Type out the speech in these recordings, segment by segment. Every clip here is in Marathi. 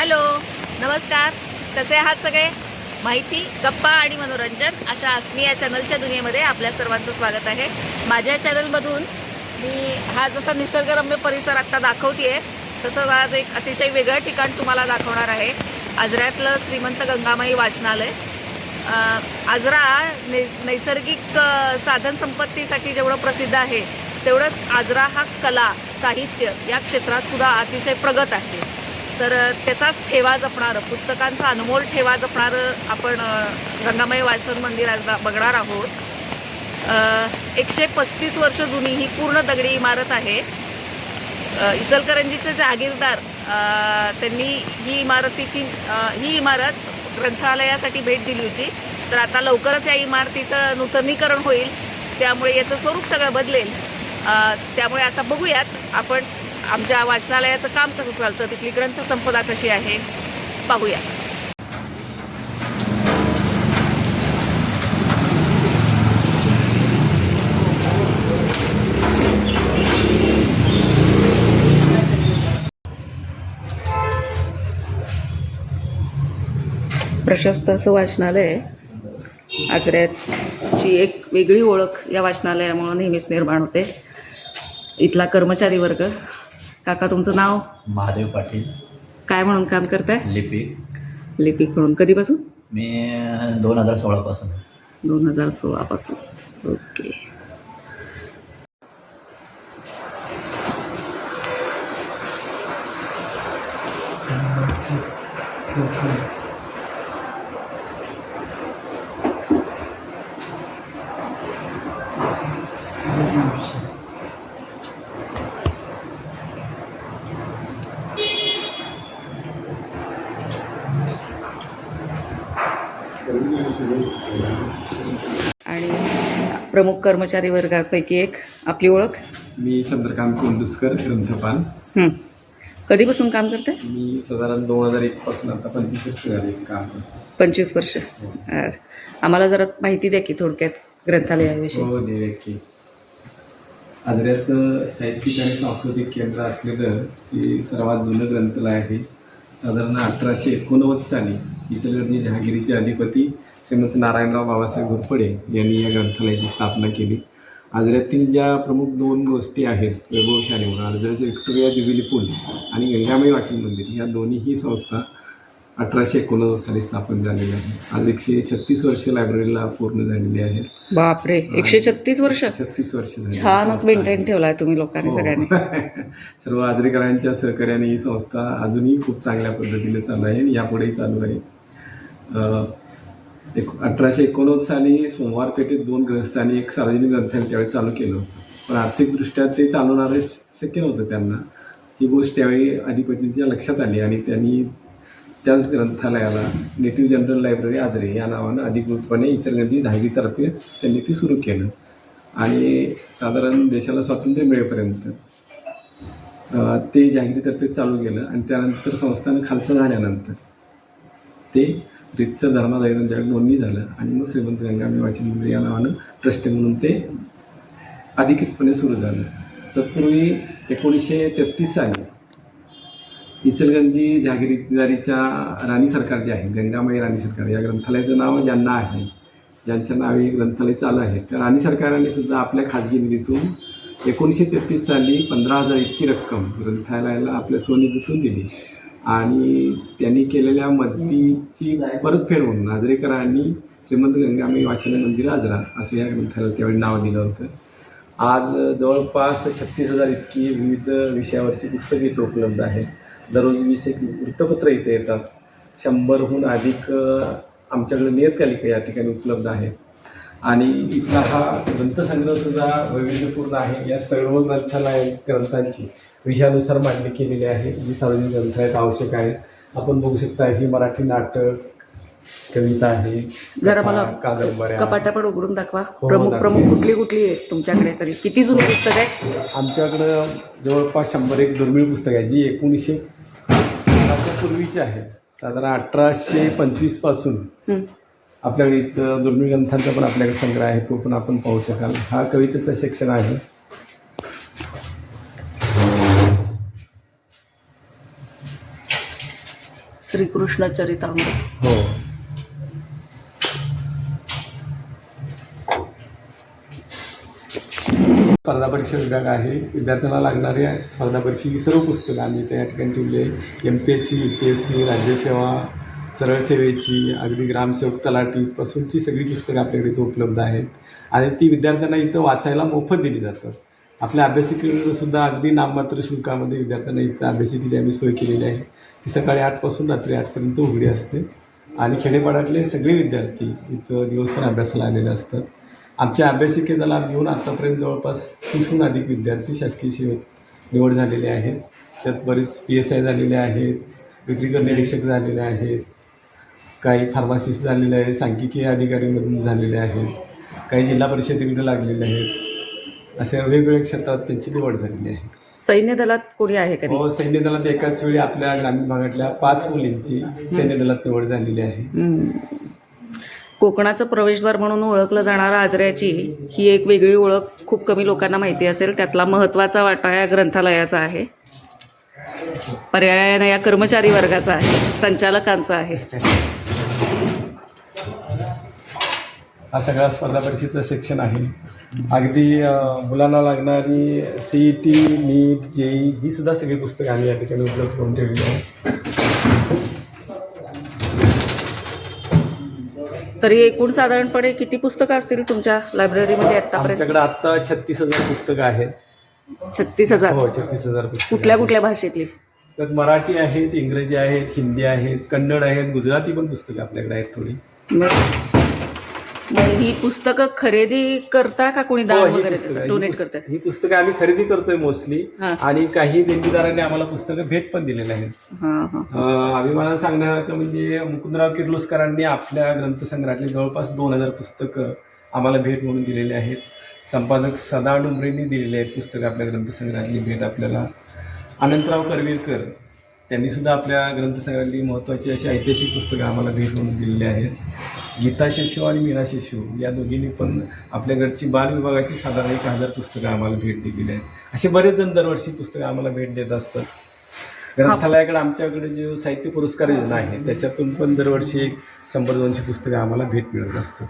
हॅलो नमस्कार. कसे आहात सगळे? माहिती गप्पा आणि मनोरंजन अशा आसमी या चॅनलच्या दुनियेमध्ये आपल्या सर्वांचं स्वागत आहे. माझ्या चॅनलमधून मी हा जसा निसर्गरम्य परिसर आत्ता दाखवते तसंच आज एक अतिशय वेगळं ठिकाण तुम्हाला दाखवणार आहे. आजऱ्यातलं श्रीमंत गंगामाई वाचनालय. आजरा नै नैसर्गिक साधन संपत्तीसाठी जेवढं प्रसिद्ध आहे तेवढंच आजरा हा कला साहित्य या क्षेत्रात सुद्धा अतिशय प्रगत आहे. तर त्याचाच ठेवा जपणारं पुस्तकांचा अनमोल ठेवा जपणारं आपण गंगामय गंगामाई वाचन मंदिर आज बघणार आहोत. एकशे पस्तीस वर्ष जुनी ही पूर्ण दगडी इमारत आहे. इचलकरंजीचे जहागीरदार त्यांनी ही इमारतीची ही इमारत ग्रंथालयासाठी भेट दिली होती. तर आता लवकरच या इमारतीचं नूतनीकरण होईल. त्यामुळे याचं स्वरूप सगळं बदलेल. त्यामुळे आता बघूयात आपण आमच्या वाचनालयाचं काम कसं चालतं? तिथली ग्रंथसंपदा कशी आहे? पाहूया. प्रशस्त असं वाचनालय आचऱ्याची एक वेगळी ओळख या वाचनालयामुळे नेहमीच निर्माण होते. इथला कर्मचारी वर्ग काका तुमचं नाव? महादेव पाटील. काय म्हणून काम करताय? लिपिक लिपिक म्हणून कधीपासून? मी दोन हजार सोळापासून. दोन हजार सोळापासून. ओके. आणि प्रमुख कर्मचारी वर्गापैकी एक. आपली ओळख? मी चंद्रकांत कोंडुसकर ग्रंथपाल. हं. कधीपासून काम करताय? मी साधारण दोन हजार एक पासून आता पंचवीस वर्ष झाली काम करतो पंचवीस वर्ष. अर. आम्हाला जरा माहिती द्या की थोडक्यात ग्रंथालयाविषयी. हो देवे की. आजऱ्याचं साहित्यिक आणि सांस्कृतिक केंद्र असलेलं हे सर्वात जुनं ग्रंथालय आहे. साधारण अठराशे एकोणनव्वद साली इचलकरंजी जहागिरीचे अधिपती श्रीमंत नारायणराव बाबासाहेब घोरपडे यांनी या ग्रंथालयाची स्थापना केली. आजऱ्यातील ज्या प्रमुख दोन गोष्टी आहेत वैभवशाली म्हणून आजऱ्याचं व्हिक्टोरिया ज्युबिली पूल आणि गंगामाई वाचन मंदिर या दोन्हीही संस्था अठराशे एकोणनव्वद साली स्थापन झालेल्या आहेत. आज एकशे छत्तीस वर्ष लायब्ररीला पूर्ण झालेली आहेत. बापरे एकशे छत्तीस वर्ष? छत्तीस वर्ष. छानच मेंटेन ठेवलाय तुम्ही लोकांनी हो. सगळ्यांनी. सर्व आजरेकरांच्या सहकार्याने ही संस्था अजूनही खूप चांगल्या पद्धतीने चालू आहे आणि यापुढेही चालू आहे एक अठराशे एकोणनव्वद साली सोमवार पेठेत दोन ग्रंथांनी एक सार्वजनिक ग्रंथालय त्यावेळी चालू केलं पण आर्थिकदृष्ट्या ते चालवणारं शक्य नव्हतं त्यांना. ही गोष्ट त्यावेळी अधिपतींच्या लक्षात आली आणि त्यांनी त्याच ग्रंथालयाला नेटिव्ह जनरल लायब्ररी आजरे या नावानं अधिकृतपणे इचलकरंजी दहावीतर्फे त्यांनी ती सुरू केलं. आणि साधारण देशाला स्वातंत्र्य मिळेपर्यंत ते जहागिरीतर्फे चालू केलं आणि त्यानंतर संस्थान खालचं झाल्यानंतर ते रितचं धर्मादायनं नोंदणी झालं आणि मग श्रीमंत गंगामी वाचन या नावानं ट्रस्टी म्हणून ते अधिकृतपणे सुरू झालं. तत्पूर्वी एकोणीसशे तेहतीस साली इचलगंजी जहागिरीदारीच्या राणी सरकार जे आहे गंगामाई राणी सरकार या ग्रंथालयाचं नाव ज्यांना आहे ज्यांच्या नावे ग्रंथालय चालू आहे त्या राणी सरकाराने सुद्धा आपल्या खाजगी निधीतून एकोणीसशे तेहतीस साली पंधरा हजार इतकी रक्कम ग्रंथालयाला आपल्या स्वनिधीतून दिली. आणि त्यांनी केलेल्या मदतीची परतफेड म्हणून नाजरेकरांनी श्रीमंत गंगामाई वाचन मंदिर आजरा असं या ग्रंथाला त्यावेळी नाव दिलं होतं. आज जवळपास छत्तीस हजार इतकी विविध विषयावरची पुस्तकं इथं उपलब्ध आहेत. दररोज वीस एक वृत्तपत्र इथे येतात. शंभरहून अधिक आमच्याकडे नियतकालिका या ठिकाणी उपलब्ध आहेत. आणि इथला हा ग्रंथसंग्रहसुद्धा वैविध्यपूर्ण आहे. या सर्व ग्रंथालय ग्रंथांची विषयानुसार मांडणी केलेली आहे. जी सार्वजनिक ग्रंथालयात आवश्यक आहे आपण बघू शकता ही मराठी नाटक कविता आहे. जरा मला कादंबऱ्या. कपाटा पण उघडून दाखवा. हो, प्रमुख दाखवेन. प्रमुख कुठली कुठली आहेत तुमच्याकडे तरी? किती जुनी पुस्तक आहे आमच्याकडं जवळपास शंभर एक दुर्मिळ पुस्तक आहे जी एकोणीसशे पूर्वीची आहे साधारण अठराशे पंचवीसपासून हं. आपल्याकडे इथं दुर्मिळ ग्रंथांचा पण आपल्याकडे संग्रह आहे तो पण आपण पाहू शकाल. हा कवितेचा सेक्शन आहे. श्रीकृष्ण चरितामृत. हो. स्पर्धा परीक्षा विभाग आहे. विद्यार्थ्यांना लागणारे स्पर्धा परीक्षेची सर्व पुस्तकं आम्ही त्या ठिकाणी ठेवली आहे. M P S C U P S C राज्यसेवा सरळ सेवेची अगदी ग्रामसेवक तलाठीपासूनची सगळी पुस्तकं आपल्याकडे इथं उपलब्ध आहेत. आणि ती विद्यार्थ्यांना इथं वाचायला मोफत दिली जातात. आपल्या अभ्यासिकेवर सुद्धा अगदी नाममात्र शुल्कामध्ये विद्यार्थ्यांना इथं अभ्यासिकेची आम्ही सोय केलेली आहे. ती सकाळी आठपासून रात्री आठपर्यंत उघडी असते. आणि खेडेपाड्यातले सगळे विद्यार्थी इथं दिवसभर अभ्यासाला आलेले असतात. आमच्या अभ्यासिकेचा लाभ घेऊन आत्तापर्यंत जवळपास तीसहून अधिक विद्यार्थी शासकीय सेवेत निवड झालेले आहेत. त्यात बरेच पी एस आय झालेले आहेत विक्रीकर निरीक्षक झालेले आहेत काही फार्मासिस्ट झालेले आहेत सांख्यिकीय अधिकारीमधून झालेले आहेत काही जिल्हा परिषदेकडे लागलेले आहेत. अशा वेगवेगळ्या क्षेत्रात त्यांची निवड झालेली आहे. सैन्य दलात कोणी आहे का नाही? हो सैन्य दलात एकाच वेळी आपल्या ग्रामीण भागातल्या पाच मुलींची सैन्य दलात निवड झालेली आहे. हम्म. कोकणाचं प्रवेशद्वार म्हणून ओळखलं जाणारं आजऱ्याची ही एक वेगळी ओळख खूप कमी लोकांना माहिती असेल. त्यातला महत्त्वाचा वाटा या ग्रंथालयाचा आहे. पर्यायानं या कर्मचारी वर्गाचा आहे संचालकांचा आहे. हा सगळा स्पर्धा परीक्षेचा सेक्शन आहे. अगदी मुलांना लागणारी C E T NEET JEE ही सुद्धा सगळी पुस्तकं आम्ही या ठिकाणी उपलब्ध करून ठेवली आहे तरी एकूण साधारणपणे किती पुस्तकं असतील तुमच्या लायब्ररीमध्ये आतापर्यंत? आमच्याकडे आत्ता छत्तीस हजार पुस्तकं आहेत. छत्तीस हजार? हो छत्तीस हजार पुस्तकं कुठल्या. कुठल्या भाषेतली? त्यात मराठी आहेत इंग्रजी आहेत हिंदी आहेत कन्नड आहेत गुजराती पण पुस्तकं आपल्याकडे आहेत थोडी. ही पुस्तकं खरेदी करता का कोणी दान ही वगैरे ही डोनेट करतात? ही पुस्तकं आम्ही खरेदी करतोय मोस्टली हां. आणि काही देणगीदारांनी आम्हाला पुस्तकं भेट पण दिलेली आहेत. हां हां. अं, अभिमानानं सांगण्यासारखं म्हणजे मुकुंदराव किर्लोस्करांनी आपल्या ग्रंथसंग्रहातली जवळपास दोन हजार पुस्तकं आम्हाला भेट म्हणून दिलेली आहेत. संपादक सदा डुंबरेंनी दिलेली आहेत पुस्तकं आपल्या ग्रंथसंग्रहातली भेट आपल्याला. अनंतराव करवीरकर त्यांनी सुद्धा आपल्या ग्रंथसंग्रहातली महत्त्वाची अशी ऐतिहासिक पुस्तकं आम्हाला भेट म्हणून दिलेली आहेत. गीता शिशू आणि मीना शिशू या दोघींनी पण आपल्याकडची बाल विभागाची साधारण एक हजार पुस्तकं आम्हाला भेट दिलेली आहेत. असे बरेच जण दरवर्षी पुस्तकं आम्हाला भेट देत असतात. ग्रंथालयाकडे आमच्याकडे जे साहित्य पुरस्कार योजना आहे त्याच्यातून पण दरवर्षी एक शंभर दोनशे पुस्तकं आम्हाला भेट मिळत असतात.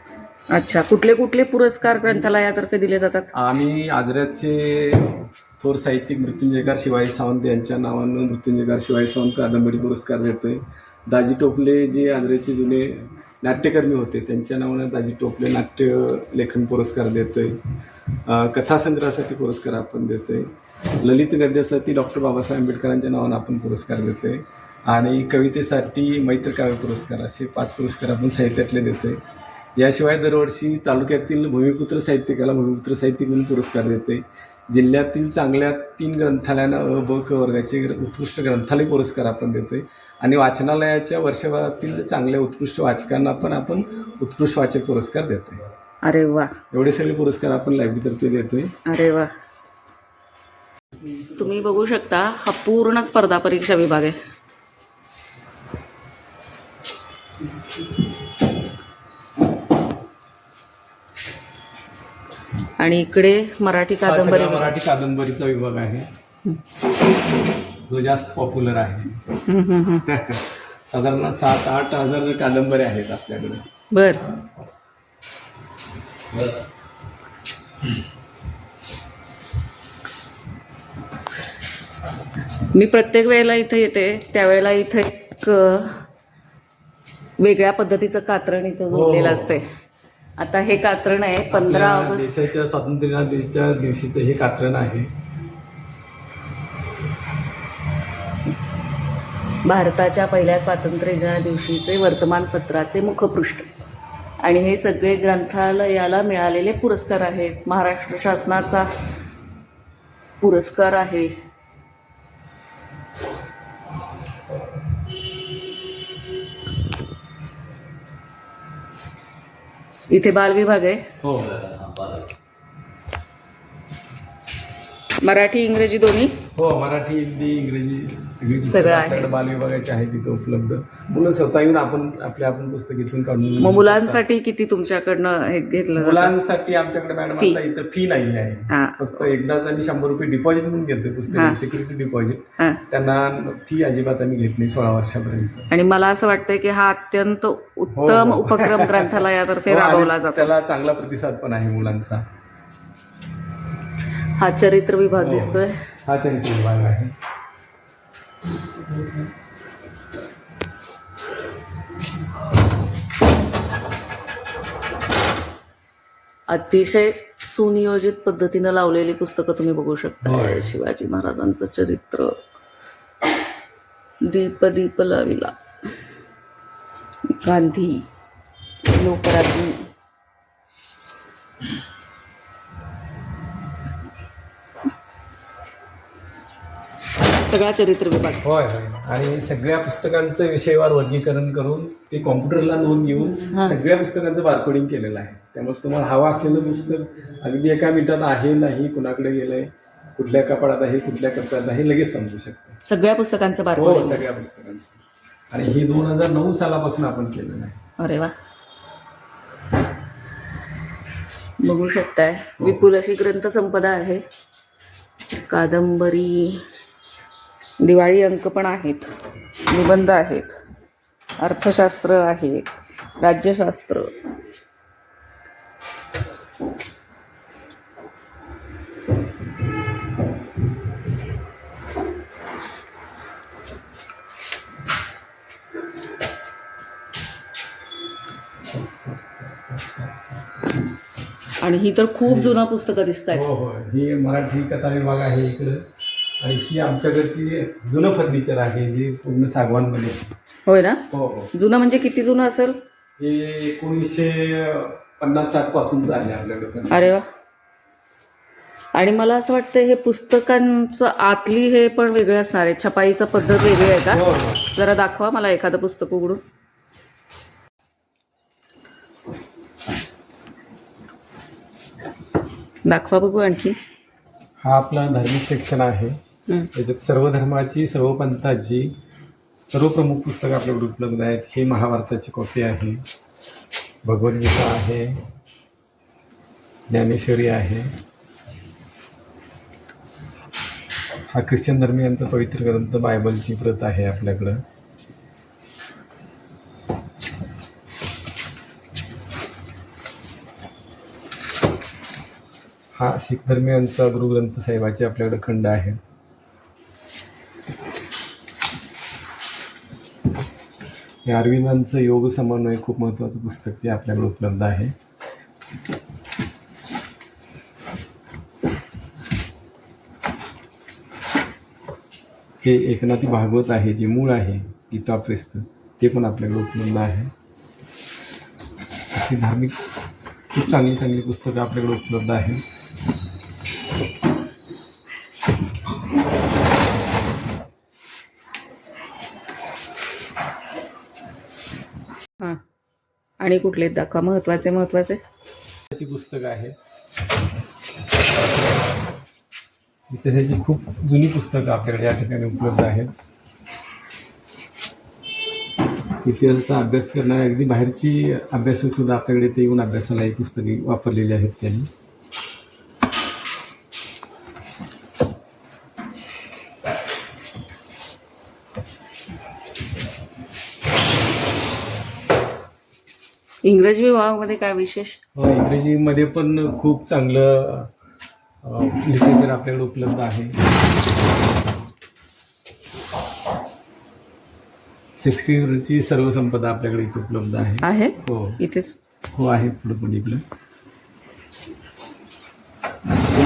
अच्छा कुठले कुठले पुरस्कार ग्रंथालयातर्फे दिले जातात? आम्ही आजऱ्याचे थोर साहित्यिक मृत्युंजयकार शिवाजी सावंत यांच्या नावानं मृत्युंजयकार शिवाजी सावंत कादंबरी पुरस्कार देतोय. दाजी टोपले जे आजरेचे जुने नाट्यकर्मी होते त्यांच्या नावानं दाजी टोपले नाट्य लेखन पुरस्कार देतोय. कथासंग्रहासाठी पुरस्कार आपण देतोय. ललित गद्यासाठी डॉक्टर बाबासाहेब आंबेडकरांच्या नावानं आपण पुरस्कार देतोय. आणि कवितेसाठी मैत्र काव्य पुरस्कार असे पाच पुरस्कार आपण साहित्यातले देतोय. याशिवाय दरवर्षी तालुक्यातील भूमिपुत्र साहित्यिकाला भूमिपुत्र साहित्यिक म्हणून पुरस्कार देते जिल्ह्यातील चांगल्या तीन ग्रंथालयांना अ ब क वर्गाचे ग्र- उत्कृष्ट ग्रंथालय पुरस्कार आपण देतोय. आणि वाचनालयाच्या वर्षभरातील चांगल्या उत्कृष्ट वाचकांना पण आपण उत्कृष्ट वाचक पुरस्कार देतोय. अरे वा. एवढे सगळे पुरस्कार आपण लायब्ररीतर्फे देतोय. अरे वा. तुम्ही बघू शकता हा पूर्ण स्पर्धा परीक्षा विभाग आहे. आणि इकडे मराठी हा कादंबरी मराठी कादंबरीचा विभाग आहे. जो जास्त पॉप्युलर आहे. साधारण सात आठ हजार कादंबऱ्या आहेत आपल्याकडे. बर. मी प्रत्येक वेळेला इथं येते. त्यावेळेला इथं एक अ, वेगळ्या पद्धतीचं कात्रण इथं हो. जोडलेलं असते आता हे कात्रण आहे पंधरा आपल्या ऑगस्ट. देशाच्या स्वातंत्र्य दिवशीचं हे कात्रण आहे. भारताच्या पहिल्या स्वातंत्र्य दिवशीचे वर्तमानपत्राचे मुखपृष्ठ. आणि हे सगळे ग्रंथालयाला मिळालेले पुरस्कार आहेत. महाराष्ट्र शासनाचा पुरस्कार आहे. इथे बालविभाग आहे. हो. मराठी इंग्रजी दोन्ही हो मराठी हिंदी इंग्रजी सगळी पुस्तकं सगळं आहे. आपल्याकडे बालविभागाची आहेत तिथं उपलब्ध मुलं स्वतः येऊन आपण आपल्या आपण पुस्तकीतून काढून घेऊ मग शकतात. मुलांसाठी किती तुमच्याकडनं हे घेतलं जातं मुलांसाठी आमच्याकडे मॅडम Fee. आता इथं फी नाही आहे हा फक्त एकदाच आम्ही शंभर रुपये डिपॉझिट म्हणून घेतो हा. पुस्तक सिक्युरिटी डिपॉझिट हा त्यांना फी अजिबात आम्ही घेत नाही सोळा वर्षापर्यंत आणि मला असं वाटतंय की हा अत्यंत उत्तम हो. उपक्रम ग्रंथालयातर्फे हो, आणि राबवला जातो त्याला चांगला प्रतिसाद पण आहे मुलांचा हा चरित्र विभाग हो. दिसतोय. हा त्यांचा विभाग आहे. अतिशय सुनियोजित पद्धतीनं लावलेली पुस्तकं तुम्ही बघू शकता. शिवाजी महाराजांचं चरित्र. दीप दीप लाविला. गांधी लोकराज्ञी. सगळा चरित्र विभाग. होय होय. आणि सगळ्या पुस्तकांचं विषयवार वर्गीकरण करून ते कॉम्प्युटरला नोंद घेऊन हा. सगळ्या पुस्तकांचं बारकोडिंग केलेलं आहे. त्यामुळे तुम्हाला हवं असलेलं पुस्तक अगदी एका मिनिटात आहे नाही कुणाकडे गेलंय कुठल्या कपाडात आहे कुठल्या कपाडात आहे लगेच समजू शकतं. सगळ्या पुस्तकांचं हो बारकोडिंग सगळ्या पुस्तकांचं. आणि हे दोन हजार नऊ सालापासून आपण केलेलं आहे. अरे वा. बघू शकताय. विपुल अशी ग्रंथसंपदा आहे. कादंबरी दिवाळी अंक पण आहेत. निबंध आहेत. अर्थशास्त्र आहे. राज्यशास्त्र. आणि ही तर खूप जुना पुस्तकं दिसत आहेत हो हो. ही मराठी कथा विभाग आहे इकडं. आणि ही आमच्याकडची जुनं फर्निचर आहे जे पूर्ण सागवानमध्ये. होय ना? हो हो. जुनं म्हणजे किती जुनं असेल? हे एकोणीसशे पन्नास साठ पासूनच आहे आपल्याकडे अरे वा. आणि मला असं वाटतं हे पुस्तकांचं आतली हे पण वेगळे असणार आहे. छपाईचं पद्धत वेगळी आहे का? हो हो. जरा दाखवा मला एखादं पुस्तक उघडून. दाखवा बघू आणखी. हा आपला धार्मिक सेक्शन आहे. त्याच्यात सर्व धर्माची सर्व पंथाची सर्व प्रमुख पुस्तकं आपल्याकडे उपलब्ध आहेत. हे महाभारताची कॉपी आहे. भगवद्गीता आहे. ज्ञानेश्वरी आहे. हा ख्रिश्चन धर्मियांचा पवित्र ग्रंथ बायबलची प्रत आहे आपल्याकडं. हा शीख धर्मियांचा गुरुग्रंथ साहेबाचे आपल्याकडे खंड आहे. हे अरविंदांचं योग समन्वय खूप महत्त्वाचं पुस्तक ते आपल्याकडे उपलब्ध आहे. हे एकनाथी भागवत आहे जे मूळ आहे गीता प्रेसचं ते पण आपल्याकडे उपलब्ध आहे. अशी धार्मिक खूप चांगली चांगली पुस्तकं आपल्याकडे उपलब्ध आहेत हां आणि कुठले दाखवा. महत्त्वाचे महत्त्वाचे. त्याची पुस्तकं आहेत. इतिहासाची खूप जुनी पुस्तकं आपल्याकडे या ठिकाणी उपलब्ध आहेत. इतिहासाचा अभ्यास करणारे अगदी बाहेरची अभ्यासक सुद्धा आपल्याकडे ते येऊन अभ्यासाला ही पुस्तके वापरलेली आहेत त्यांनी. इंग्रजी विभागामध्ये काय विशेष? अ, इंग्रजीमध्ये पण खूप चांगलं लिटरेचर आपल्याकडे उपलब्ध आहे. शेक्सपिअरची सर्व संपदा आपल्याकडे इथे उपलब्ध आहे. आहे? हो. इथेच? हो आहे पुढं पण इकडं.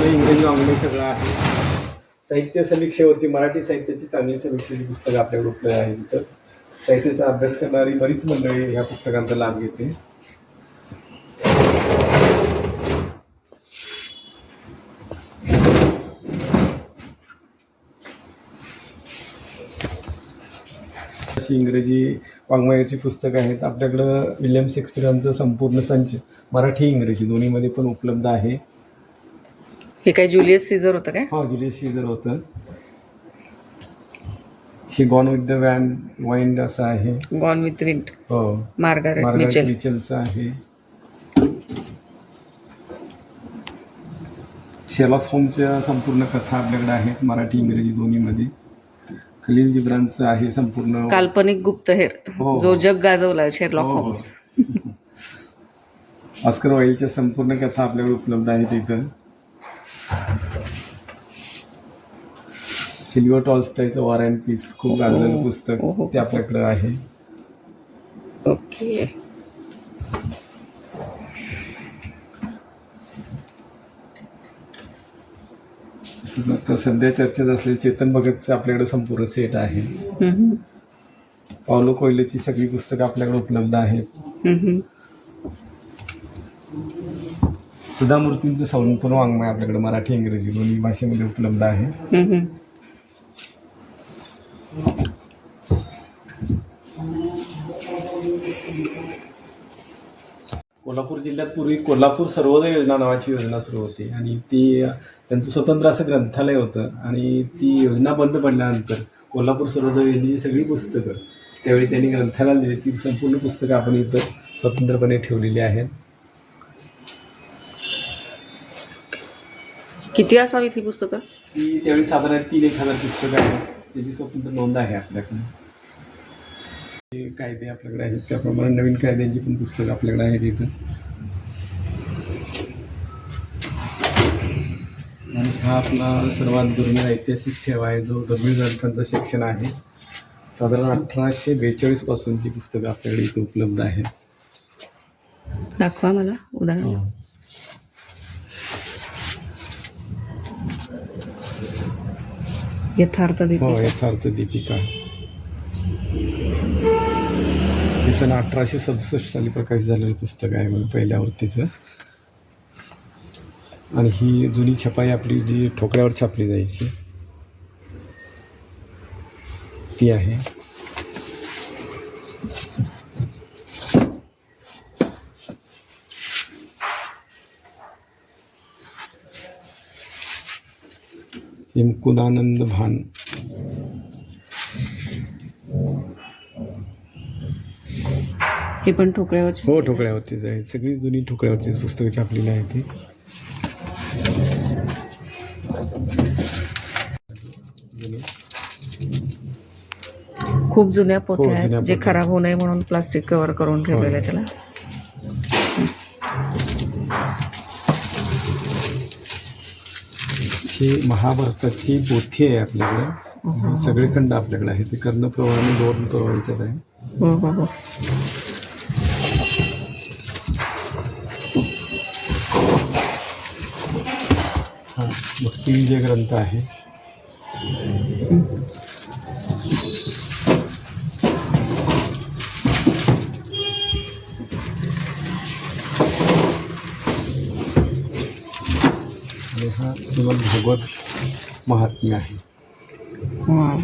इंग्रजी ऑंग्लिश सगळं आहे. साहित्य समीक्षेवरची मराठी साहित्याची चांगली समीक्षेची पुस्तकं आपल्याकडे उपलब्ध आहेत इथं. साहित्याचा अभ्यास करणारी बरीच मंडळी ह्या पुस्तकांचा लाभ घेते. अशी इंग्रजी वाङ्मयाची पुस्तकं आहेत. आपल्याकडं विल्यम शेक्सपियरांचं संपूर्ण संच मराठी इंग्रजी दोन्हीमध्ये पण उपलब्ध आहे. हे काय ज्युलियस सीझर होतं काय? हा जुलियस सीझर होतं. हे गॉन विथ द वॅन वाइंड असं आहे. गॉन विथ विंड हो. Margaret Margaret Mitchell. मिचेलचं आहे. शेलॉस होमच्या संपूर्ण कथा आपल्याकडे आहेत मराठी इंग्रजी दोन्हीमध्ये. खलील जिब्रानचं आहे संपूर्ण. काल्पनिक गुप्तहेर. हो. जो जग गाजवला शेरलॉक हो, हो. होम्स ऑस्कर वाईलच्या संपूर्ण कथा आपल्याकडे उपलब्ध आहेत इथं. सिल्वर टॉल्स्टायचं वॉर अँड पीस खूप गाजलेलं हो, पुस्तक हो, हो. ते आपल्याकडे आहे. ओके. आता सध्या चर्चेत असलेले चेतन भगतचं आपल्याकडे संपूर्ण सेट आहे. पावलो कोयलेची सगळी पुस्तकं आपल्याकडे उपलब्ध आहेत. सुधा मूर्तींचं संपूर्ण वाङ्मय आपल्याकडे मराठी इंग्रजी दोन्ही भाषेमध्ये उपलब्ध आहे. कोल्हापूर जिल्ह्यात पूर्वी कोल्हापूर सर्वोदय योजना नावाची योजना सुरू होती. आणि ती त्यांचं स्वतंत्र असं ग्रंथालय होतं. आणि ती योजना बंद पडल्यानंतर कोल्हापूर सर्वोदय योजनेची सगळी पुस्तकं त्यावेळी त्यांनी ग्रंथालयाला दिली. ती संपूर्ण पुस्तकं आपण इथं स्वतंत्रपणे ठेवलेली आहेत. किती असावीत ही पुस्तकं? ती त्यावेळी साधारण तीन एक हजार पुस्तकं आहेत. त्याची स्वतंत्र नोंद आहे आपल्याकडे. हे कायदे आपल्याकडे आहेत त्याप्रमाणे नवीन कायद्यांची पण पुस्तकं आपल्याकडे आहेत इथं. आणि हा आपला सर्वात दुर्मिळ ऐतिहासिक ठेवा आहे जो दुर्मिळ ग्रंथांचा सेक्शन आहे. साधारण अठराशे बेचाळीस पासूनची पुस्तकं आपल्याकडे इथे उपलब्ध आहेत. दाखवा मला उदाहरण. यथार्थ हो दीपिका यथार्थ दीपिका. हे सन अठराशे सदुसष्ट साली प्रकाशित झालेलं पुस्तक आहे म्हणजे पहिल्या आवृत्तीचं. आणि ही जुनी छपाई आपली जी ठोकळ्यावर छापली जायची ती आहे. हे मुकुदानंद भान. हे पण ठोकळ्यावरची हो ठोकळ्यावरतीच आहे. सगळी जुनी ठोकळ्यावरचीच पुस्तकं छापलेली आहेत ती. खूप जुन्या पोथ्या हो, आहेत जे. खराब होऊ नये म्हणून प्लास्टिक कव्हर करून ठेवलेलं आहे त्याला. ही महाभारताची पोथी आहे आपल्याकडे. हे सगळे खंड आपल्याकडे आहे ते कर्णप्रवाह आणि दोन प्रवाहाच्यात आहे. भक्ती ग्रंथ आहे. आणि हा श्रीमद भागवत महात्म्य आहे हा.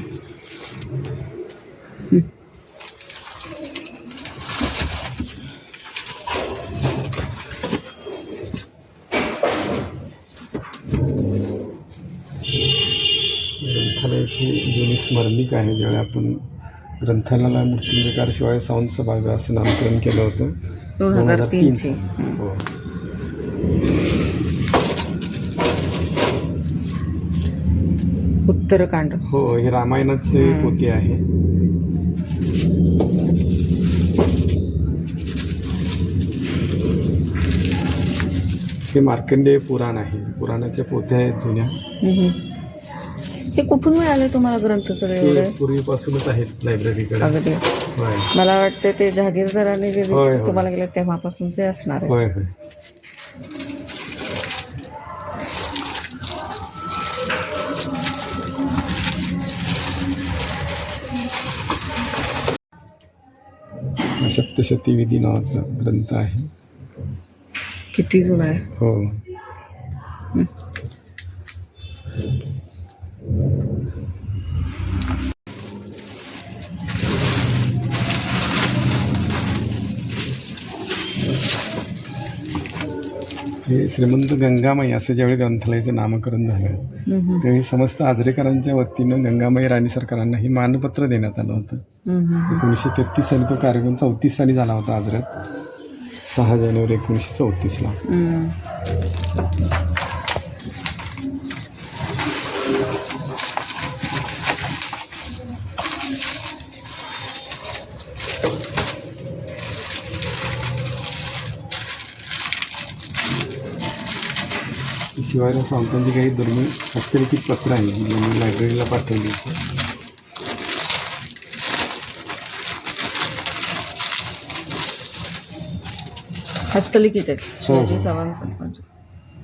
ग्रंथालयाची स्मरणिक आहे ज्यावेळी आपण ग्रंथालयाला मृत्युंजयकार शिवाय सावंत सभागृह असं नामकरण केलं होतं. दोन हजार 2003 तीनची. हो. उत्तरकांड. हो हे रामायणाचे हम्म. पोती आहे. हे मार्कंडेय पुराण आहे. पुराणाच्या पोथ्या आहेत जुन्या. हम्म. हे कुठून मिळाले तुम्हाला ग्रंथ सगळे एवढे? पूर्वीपासूनच आहेत लायब्ररीकडे अगदी. होय. मला वाटतं ते जहागीरदारांनी जे होय, होय. तुम्हाला गेले तेव्हापासूनचे असणार आहे. होय होय. सप्तशती विधी नावाचा ग्रंथ आहे. किती जुना आहे? हो. हे. श्रीमंत गंगामाई असं ज्यावेळी ग्रंथालयाचं नामकरण झालं त्यावेळी समस्त आजरेकरांच्या वतीनं गंगामाई राणी सरकारांना हे मानपत्र देण्यात आलं होतं. एकोणीसशे तेहतीस साली तो कार्यक्रम चौतीस साली झाला होता आजऱ्यात सहा जानेवारी एकोणीसशे चौतीसला. शिवायला सावंतांची काही दुर्मिळ हस्तलिखित पत्र आहे जी मी लायब्ररीला पाठवली हस्तलिखित आहेत शिवाजी हो. सरपंच.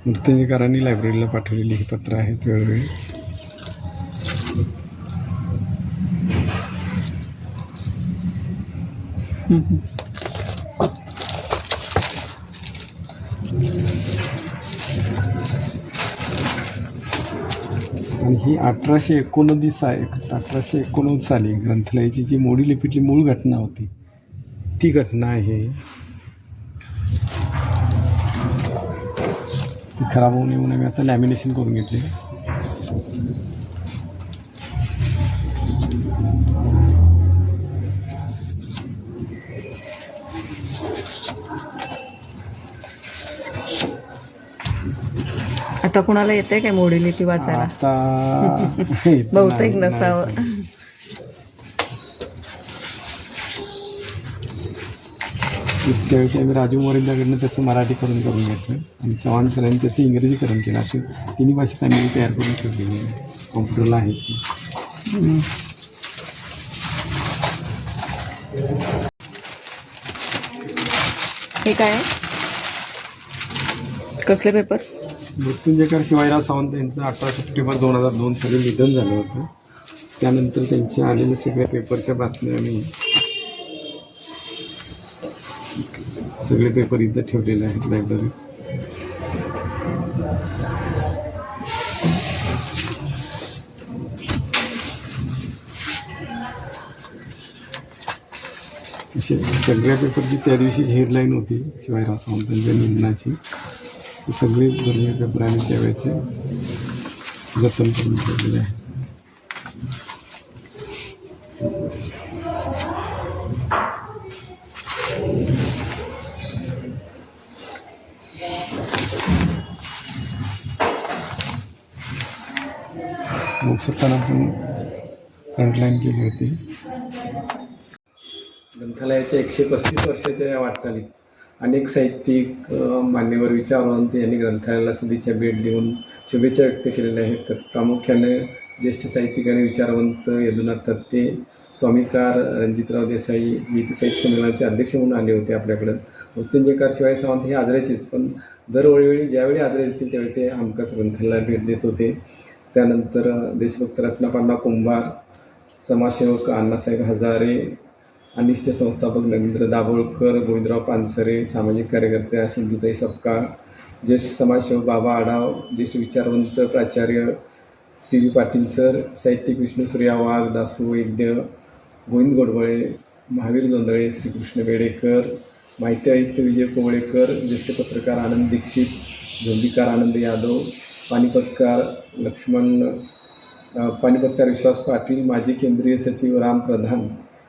मृत्युंजयकारांनी लायब्ररीला पाठवलेली ही पत्र आहेत वेळोवेळी. आणि ही अठराशे एकोणतीस अठराशे एकोणनव्वद साली ग्रंथालयाची जी मोडी लिपीतली मूळ घटना होती ती घटना आहे. ती खराब होऊ नये म्हणून मी आता लॅमिनेशन करून घेतले. आता कुणाला येते काय मोडी लिपी वाचायला? आता बहुतेक नाही- नसावं. ते आम्ही राजू मोरेंद्राकडनं त्याचं मराठी करून करून घेतलं. आणि चव्हाण सरांनी त्याचं इंग्रजीकरण केलं. असे तिन्ही भाषेत आम्ही तयार करून ठेवलेली आहे. कॉम्प्युटरला आहे ती. हम्म. हे काय? आहे? कसले पेपर? मृत्युंजयकार शिवाजीराव सावंत यांचं अठरा सप्टेंबर दोन हजार दोन साली निधन झालं होतं. त्यानंतर त्यांचे आलेले सगळ्या पेपरच्या बातम्या आम्ही सगळे पेपर इथं ठेवलेले आहेत लायब्ररी सगळ्या पेपरची त्या दिवशीच हेडलाईन होती शिवायराव सावंतांच्या निधनाची. हे सगळे दुर्मिळ प्राणी त्यावेळेचे जतन करून ठेवलेले आहे. लोकसत्ताना पण फ्रंटलाईन केली होती. ग्रंथालयाच्या एकशे पस्तीस वर्षाच्या या वाटचालीत अनेक साहित्यिक मान्यवर विचारवंत यांनी ग्रंथालयाला सदिच्छा भेट देऊन शुभेच्छा व्यक्त केलेल्या आहेत. तर प्रामुख्याने ज्येष्ठ साहित्यिक आणि विचारवंत यदुनाथ तत्ते स्वामीकार रणजितराव देसाई गीत साहित्य संमेलनाचे अध्यक्ष म्हणून आले होते आपल्याकडं. मृत्युंजयकार शिवाय सावंत हे आजऱ्याचेच पण दरवेळी ज्यावेळी आजरे येतील त्यावेळी ते आमकाच ग्रंथालयाला भेट देत होते. त्यानंतर देशभक्त रत्नापण्णा कुंभार समाजसेवक अण्णासाहेब हजारे अनिष्ट संस्थापक नरेंद्र दाभोळकर गोविंदराव पानसरे सामाजिक कार्यकर्त्या सिंधुताई सपकाळ ज्येष्ठ समाजसेवक बाबा आढाव ज्येष्ठ विचारवंत प्राचार्य टी व्ही पाटील सर साहित्यिक विष्णू सूर्या वाघ दासू वैद्य गोविंद गोडबळे महावीर जोंधळे श्रीकृष्ण बेडेकर माहिती आयुक्त विजय कोवळेकर ज्येष्ठ पत्रकार आनंद दीक्षित झोंबीकार आनंद यादव पानिपतकार लक्ष्मण पानिपतकार विश्वास पाटील माजी केंद्रीय सचिव राम प्रधान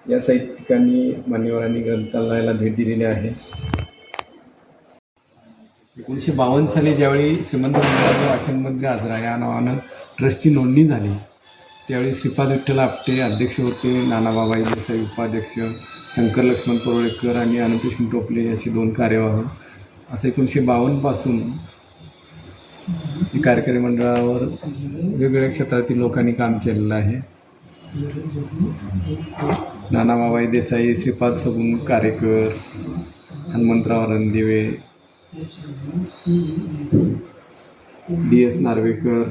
या साहित्यिकांनी मान्यवरांनी ग्रंथालयाला भेट दिलेली आहे. एकोणीसशे बावन्न साली ज्यावेळी श्रीमंत गंगाधर वाचन आजरा या नावानं ट्रस्टची नोंदणी झाली त्यावेळी श्रीपाद विठ्ठल आपटे अध्यक्ष होते नानाबाबाई देसाई उपाध्यक्ष शंकर लक्ष्मण परोळेकर आणि अनंतकृष्ण टोपले अशी दोन कार्यवाह. असं एकोणीसशे बावन्नपासून कार्यकारी मंडळावर वेगवेगळ्या क्षेत्रातील लोकांनी काम केलेलं आहे. नानाबाबाई देसाई श्रीपाद सगुण कारेकर हनुमंतराव रणदिवे डी एस नार्वेकर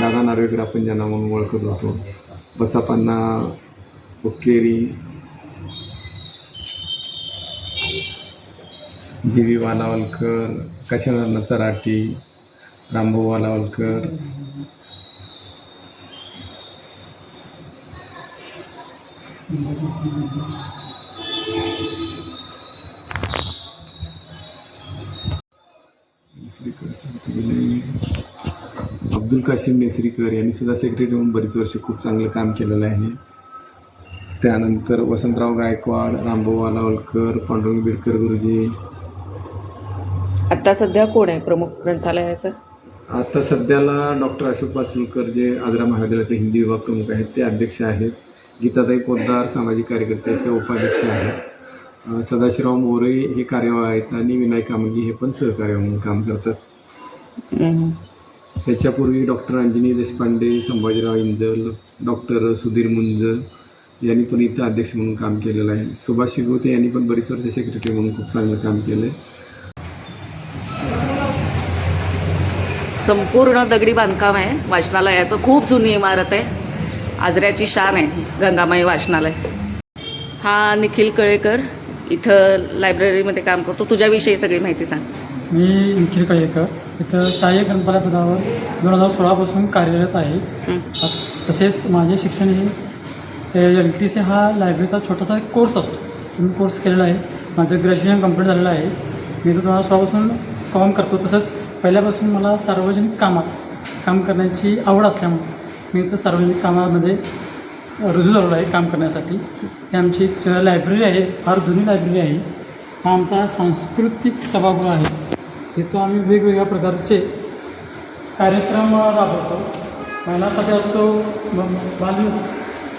दादा नार्वेकर आपण ज्यांना म्हणून ओळखत होतो. बसापांना हुक्केरी जी व्ही वालावलकर कशानंद चराटी रामभाऊ वालावलकर अब्दुल काशिम नेसरीकर यांनी सुद्धा सेक्रेटरी म्हणून बरीच वर्ष खूप चांगलं काम केलेलं आहे. त्यानंतर वसंतराव गायकवाड रामभाऊ आलावलकर पांडुरंग बिडकर गुरुजी. आता सध्या कोण आहे प्रमुख ग्रंथालयाचं आता सध्याला डॉक्टर अशोक पाचुलकर जे आजरा महाविद्यालयाचे हिंदी विभाग प्रमुख आहेत ते अध्यक्ष आहेत. गीताताई पोद्दार सामाजिक कार्यकर्ते आहेत ते उपाध्यक्ष आहेत. सदाशिवराव मोरे हे कार्यवाह आहेत आणि विनायक कामगी हे पण सहकार्य म्हणून काम करतात. ह्याच्यापूर्वी डॉक्टर अंजनी देशपांडे संभाजीराव इंजल डॉक्टर सुधीर मुंज यांनी पण इथं अध्यक्ष म्हणून काम केलेलं आहे. सुभाष शिगवते यांनी पण बरीच वर्ष सेक्रेटरी म्हणून खूप चांगलं काम केलं आहे संपूर्ण दगडी बांधकाम आहे. वाचनालयाचं खूप जुनी इमारत आहे. आजऱ्याची शान आहे. गंगामाई वाचनालय. हा निखिल कळेकर इथं लायब्ररीमध्ये काम करतो. तुझ्याविषयी सगळी माहिती सांग. मी निखिल कळेकर. इथं सहाय्यक ग्रंथालय पदावर दोन हजार सोळापासून कार्यरत आहे. तसेच माझे शिक्षण हे एल टी सी हा लायब्ररीचा छोटासा एक कोर्स असतो. मी कोर्स केलेला आहे. माझं ग्रॅज्युएशन कंप्लीट झालेलं आहे. मी इथं दोन हजार सोळापासून काम करतो. तसंच पहिल्यापासून मला सार्वजनिक कामात काम करण्याची आवड असल्यामुळे. मी इथं सार्वजनिक कामामध्ये रुजू झालेलो आहे काम करण्यासाठी. ही आमची एक लायब्ररी आहे फार जुनी लायब्ररी आहे. हा आमचा सांस्कृतिक सभागृह आहे. इथं आम्ही वेगवेगळ्या प्रकारचे कार्यक्रम राबवतो. महिलांसाठी असो बाल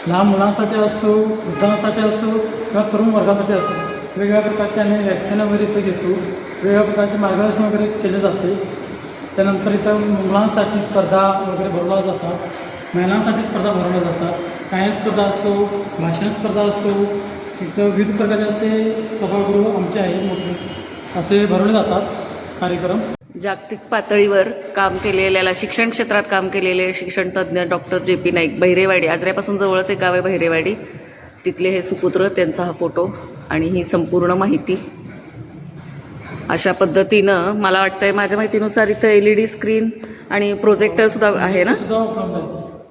लहान मुलांसाठी असो वृद्धांसाठी असो किंवा तरुण वर्गासाठी असो वेगवेगळ्या प्रकारचे आम्ही व्याख्यानं वगैरे इथं घेतो. वेगवेगळ्या प्रकारचे मार्गदर्शन वगैरे केले जाते. त्यानंतर इथं मुलांसाठी स्पर्धा वगैरे भरवल्या जातात. महिलांसाठी स्पर्धा भरवल्या जातात. गायन स्पर्धा असो भाषण स्पर्धा असो इथं विविध प्रकारचे असे सभागृह आमचे आहेत मोठे. असे भरवले जातात कार्यक्रम. जागतिक पातळीवर काम केलेल्याला शिक्षण क्षेत्रात काम केलेले शिक्षण तज्ज्ञ doctor J P Naik Bahirewadi आजऱ्यापासून जवळच एक गाव आहे बहिरेवाडी तिथले हे सुपुत्र त्यांचा हा फोटो आणि ही संपूर्ण माहिती. अशा पद्धतीनं मला वाटतंय माझ्या माहितीनुसार इथं एल ई डी स्क्रीन आणि प्रोजेक्टर सुद्धा आहे ना?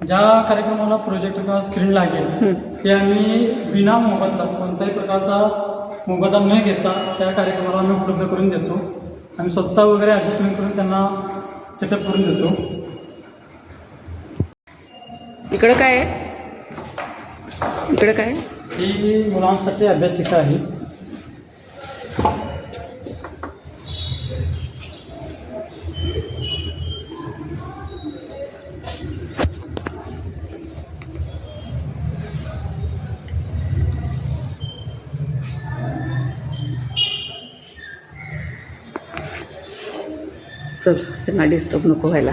ज्या कार्यक्रमाला प्रोजेक्टर किंवा स्क्रीन लागेल. ते आम्ही विना मोबदला कोणत्याही प्रकारचा मोबदला न घेता त्या कार्यक्रमाला आम्ही उपलब्ध करून देतो आम्ही स्वतः वगैरे ॲडजस्टमेंट करून त्यांना सेटअप करून देतो इकडं काय आहे इकडं काय? ही मुलांसाठी अभ्यासिका आहे चल त्यांना डिस्टर्ब नको व्हायला.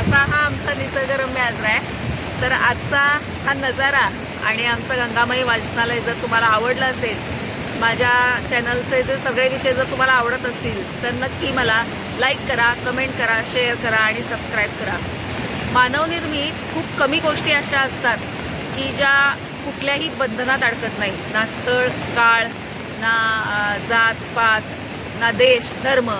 असा हा आमचा निसर्गरम्य आजरा आहे. तर आजचा हा नजारा आणि आमचं गंगामाई वाचनालय जर तुम्हाला आवडलं असेल माझ्या चॅनलचे जे सगळे विषय जर तुम्हाला आवडत असतील तर नक्की मला लाईक करा कमेंट करा शेअर करा आणि सबस्क्राईब करा. मानवनिर्मित खूप कमी गोष्टी अशा असतात की ज्या कुठल्याही बंधनात अडकत नाही. ना स्थळ काळ ना जात पात ना देश धर्म.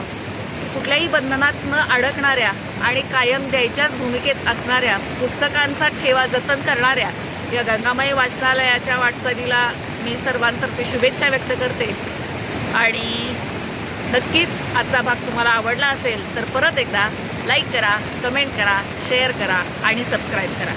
कुठल्याही बंधनात न अडकणाऱ्या आणि कायम द्यायच्याच भूमिकेत असणाऱ्या पुस्तकांचा ठेवा जतन करणाऱ्या या गंगामाई वाचनालयाच्या वाटचालीला मी सर्वांतर्फे शुभेच्छा व्यक्त करते. आणि नक्कीच आजचा भाग तुम्हाला आवडला असेल तर परत एकदा लाईक करा कमेंट करा शेअर करा आणि सबस्क्राईब करा.